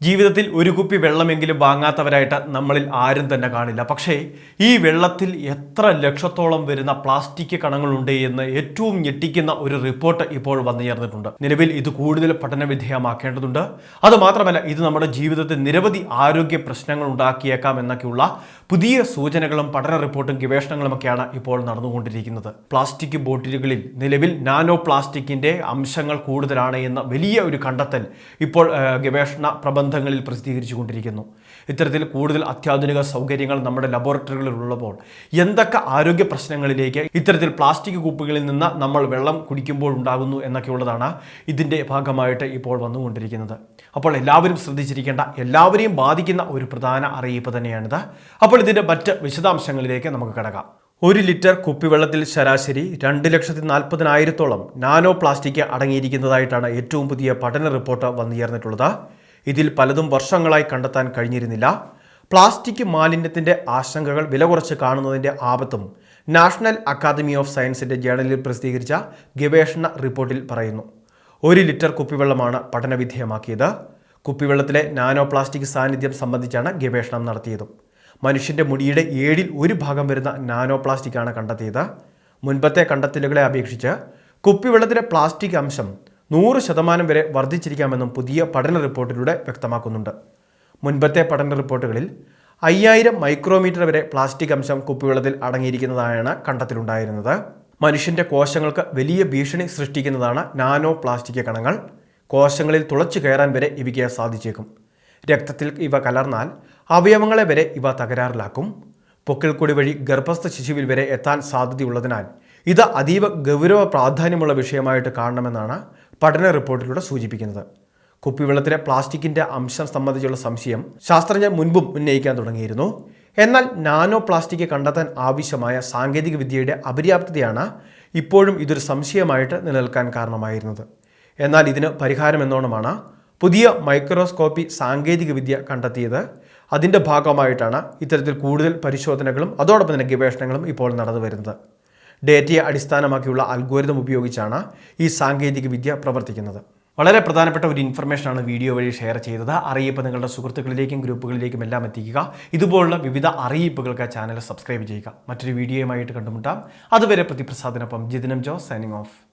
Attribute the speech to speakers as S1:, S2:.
S1: ജീവിതത്തിൽ ഒരു കുപ്പി വെള്ളമെങ്കിലും വാങ്ങാത്തവരായിട്ട് നമ്മളിൽ ആരും തന്നെ കാണില്ല. പക്ഷേ ഈ വെള്ളത്തിൽ എത്ര ലക്ഷത്തോളം വരുന്ന പ്ലാസ്റ്റിക് കണങ്ങളുണ്ട് എന്ന് ഏറ്റവും ഞെട്ടിക്കുന്ന ഒരു റിപ്പോർട്ട് ഇപ്പോൾ വന്നു ചേർന്നിട്ടുണ്ട്. നിലവിൽ ഇത് കൂടുതൽ പഠനവിധേയമാക്കേണ്ടതുണ്ട്. അതുമാത്രമല്ല അത് മാത്രമല്ല ഇത് നമ്മുടെ ജീവിതത്തിൽ നിരവധി ആരോഗ്യ പ്രശ്നങ്ങൾ ഉണ്ടാക്കിയേക്കാം എന്നൊക്കെയുള്ള പുതിയ സൂചനകളും പഠന റിപ്പോർട്ടും ഗവേഷണങ്ങളുമൊക്കെയാണ് ഇപ്പോൾ നടന്നുകൊണ്ടിരിക്കുന്നത്. പ്ലാസ്റ്റിക് ബോട്ടിലുകളിൽ നിലവിൽ നാനോ പ്ലാസ്റ്റിക്കിന്റെ അംശങ്ങൾ കൂടുതലാണ് എന്ന വലിയ ഒരു കണ്ടെത്തൽ ഇപ്പോൾ ആ, ഗവേഷണ പ്രസിദ്ധീകരിച്ചു പ്രസിദ്ധീകരിച്ചുകൊണ്ടിരിക്കുന്നു. ഇത്തരത്തിൽ കൂടുതൽ അത്യാധുനിക സൗകര്യങ്ങൾ നമ്മുടെ ലബോറട്ടറികളിൽ ഉള്ളപ്പോൾ എന്തൊക്കെ ആരോഗ്യ പ്രശ്നങ്ങളിലേക്ക് ഇത്തരത്തിൽ പ്ലാസ്റ്റിക് കുപ്പികളിൽ നിന്ന് നമ്മൾ വെള്ളം കുടിക്കുമ്പോൾ ഉണ്ടാകുന്നു എന്നൊക്കെയുള്ളതാണ് ഇതിന്റെ ഭാഗമായിട്ട് ഇപ്പോൾ വന്നുകൊണ്ടിരിക്കുന്നത്. അപ്പോൾ എല്ലാവരും ശ്രദ്ധിച്ചിരിക്കേണ്ട എല്ലാവരെയും ബാധിക്കുന്ന ഒരു പ്രധാന അറിയിപ്പ് തന്നെയാണിത്. അപ്പോൾ ഇതിന്റെ മറ്റ് വിശദാംശങ്ങളിലേക്ക് നമുക്ക് കിടക്കാം. ഒരു ലിറ്റർ കുപ്പിവെള്ളത്തിൽ ശരാശരി രണ്ട് ലക്ഷത്തി നാൽപ്പതിനായിരത്തോളം നാനോ പ്ലാസ്റ്റിക് അടങ്ങിയിരിക്കുന്നതായിട്ടാണ് ഏറ്റവും പുതിയ പഠന റിപ്പോർട്ട് വന്നു ചേർന്നിട്ടുള്ളത് ഇതിൽ പലതും വർഷങ്ങളായി കണ്ടെത്താൻ കഴിഞ്ഞിരുന്നില്ല. പ്ലാസ്റ്റിക് മാലിന്യത്തിന്റെ ആശങ്കകൾ വില കുറച്ച് കാണുന്നതിന്റെ ആപത്തും നാഷണൽ അക്കാദമി ഓഫ് സയൻസിന്റെ ജേണലിൽ പ്രസിദ്ധീകരിച്ച ഗവേഷണ റിപ്പോർട്ടിൽ പറയുന്നു. ഒരു ലിറ്റർ കുപ്പിവെള്ളമാണ് പഠനവിധേയമാക്കിയത്. കുപ്പിവെള്ളത്തിലെ നാനോ പ്ലാസ്റ്റിക് സാന്നിധ്യം സംബന്ധിച്ചാണ് ഗവേഷണം നടത്തിയതും. മനുഷ്യന്റെ മുടിയുടെ ഏഴിൽ ഒരു ഭാഗം വരുന്ന നാനോ പ്ലാസ്റ്റിക്കാണ് കണ്ടെത്തിയത്. മുൻപത്തെ കണ്ടെത്തലുകളെ അപേക്ഷിച്ച് കുപ്പിവെള്ളത്തിലെ പ്ലാസ്റ്റിക് അംശം നൂറ് ശതമാനം വരെ വർദ്ധിച്ചിരിക്കാമെന്നും പുതിയ പഠന റിപ്പോർട്ടിലൂടെ വ്യക്തമാക്കുന്നുണ്ട്. മുൻപത്തെ പഠന റിപ്പോർട്ടുകളിൽ അയ്യായിരം മൈക്രോമീറ്റർ വരെ പ്ലാസ്റ്റിക് അംശം കുപ്പിവെള്ളത്തിൽ അടങ്ങിയിരിക്കുന്നതായാണ് കണ്ടെത്തലുണ്ടായിരുന്നത്. മനുഷ്യന്റെ കോശങ്ങൾക്ക് വലിയ ഭീഷണി സൃഷ്ടിക്കുന്നതാണ് നാനോ പ്ലാസ്റ്റിക് കണങ്ങൾ. കോശങ്ങളിൽ തുളച്ചു കയറാൻ വരെ ഇവയ്ക്ക് സാധിച്ചേക്കും. രക്തത്തിൽ ഇവ കലർന്നാൽ അവയവങ്ങളെ വരെ ഇവ തകരാറിലാക്കും. പൊക്കിൾക്കൊടി വഴി ഗർഭസ്ഥ ശിശുവിൽ വരെ എത്താൻ സാധ്യതയുള്ളതിനാൽ ഇത് അതീവ ഗൗരവ പ്രാധാന്യമുള്ള വിഷയമായിട്ട് കാണണമെന്നാണ് പഠന റിപ്പോർട്ടിലൂടെ സൂചിപ്പിക്കുന്നത്. കുപ്പിവെള്ളത്തിലെ പ്ലാസ്റ്റിക്കിന്റെ അംശം സംബന്ധിച്ചുള്ള സംശയം ശാസ്ത്രജ്ഞർ മുൻപും ഉന്നയിക്കാൻ തുടങ്ങിയിരുന്നു. എന്നാൽ നാനോ പ്ലാസ്റ്റിക് കണ്ടെത്താൻ ആവശ്യമായ സാങ്കേതിക വിദ്യയുടെ അപര്യാപ്തതയാണ് ഇപ്പോഴും ഇതൊരു സംശയമായിട്ട് നിലനിൽക്കാൻ കാരണമായിരുന്നത്. എന്നാൽ ഇതിന് പരിഹാരമെന്നോണമാണ് പുതിയ മൈക്രോസ്കോപ്പി സാങ്കേതിക വിദ്യ കണ്ടെത്തിയത്. അതിന്റെ ഭാഗമായിട്ടാണ് ഇത്തരത്തിൽ കൂടുതൽ പരിശോധനകളും അതോടൊപ്പം തന്നെ ഗവേഷണങ്ങളും ഇപ്പോൾ നടന്നു വരുന്നത് ഡേറ്റയെ അടിസ്ഥാനമാക്കിയുള്ള അൽഗോരിതം ഉപയോഗിച്ചാണ് ഈ സാങ്കേതിക വിദ്യ പ്രവർത്തിക്കുന്നത്. വളരെ പ്രധാനപ്പെട്ട ഒരു ഇൻഫർമേഷനാണ് വീഡിയോ വഴി ഷെയർ ചെയ്തത്. അറിയിപ്പ് നിങ്ങളുടെ സുഹൃത്തുക്കളിലേക്കും ഗ്രൂപ്പുകളിലേക്കും എല്ലാം എത്തിക്കുക. ഇതുപോലുള്ള വിവിധ അറിയിപ്പുകൾക്ക് ചാനൽ സബ്സ്ക്രൈബ് ചെയ്യുക. മറ്റൊരു വീഡിയോയുമായിട്ട് കണ്ടുമുട്ടാം. അതുവരെ പ്രതിപ്രസാദിനൊപ്പം ജിതിനം ജോസ് സൈനിങ് ഓഫ്